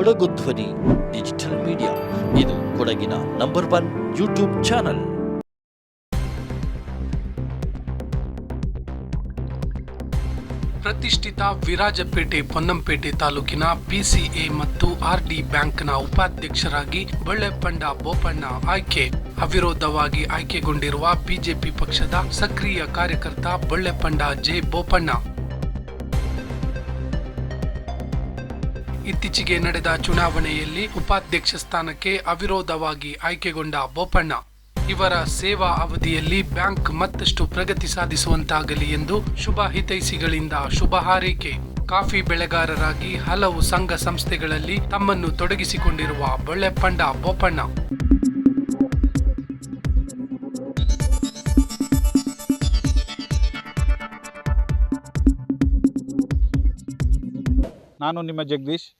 ಕೊಡಗು ಧ್ವನಿ, digital media. ಇದು ಕೊಡಗಿನ ನಂಬರ್ ಒನ್ ಯೂಟ್ಯೂಬ್ ಚಾನಲ್. ಪ್ರತಿಷ್ಠಿತ ವಿರಾಜಪೇಟೆ, ಪೊನ್ನಂಪೇಟೆ ತಾಲೂಕಿನ ಪಿಸಿಎ ಮತ್ತು ಆರ್ಡಿ ಬ್ಯಾಂಕ್ನ ಉಪಾಧ್ಯಕ್ಷರಾಗಿ ಬಳ್ಳೆಪಂಡ ಬೋಪಣ್ಣ ಆಯ್ಕೆ. ಅವಿರೋಧವಾಗಿ ಆಯ್ಕೆಗೊಂಡಿರುವ ಬಿಜೆಪಿ ಪಕ್ಷದ ಸಕ್ರಿಯ ಕಾರ್ಯಕರ್ತ ಬಳ್ಳೆಪಂಡ ಜೆ ಬೋಪಣ್ಣ. ಇತ್ತೀಚೆಗೆ ನಡೆದ ಚುನಾವಣೆಯಲ್ಲಿ ಉಪಾಧ್ಯಕ್ಷ ಸ್ಥಾನಕ್ಕೆ ಅವಿರೋಧವಾಗಿ ಆಯ್ಕೆಗೊಂಡ ಬೋಪಣ್ಣ. ಇವರ ಸೇವಾ ಅವಧಿಯಲ್ಲಿ ಬ್ಯಾಂಕ್ ಮತ್ತಷ್ಟು ಪ್ರಗತಿ ಸಾಧಿಸುವಂತಾಗಲಿ ಎಂದು ಶುಭ ಹಿತೈಸಿಗಳಿಂದ ಶುಭ ಹಾರೈಕೆ. ಕಾಫಿ ಬೆಳೆಗಾರರಾಗಿ ಹಲವು ಸಂಘ ಸಂಸ್ಥೆಗಳಲ್ಲಿ ತಮ್ಮನ್ನು ತೊಡಗಿಸಿಕೊಂಡಿರುವ ಬೊಳ್ಳೆಪಂಡ ಬೋಪಣ್ಣ. ನಾನು ನಿಮ್ಮ ಜಗದೀಶ್.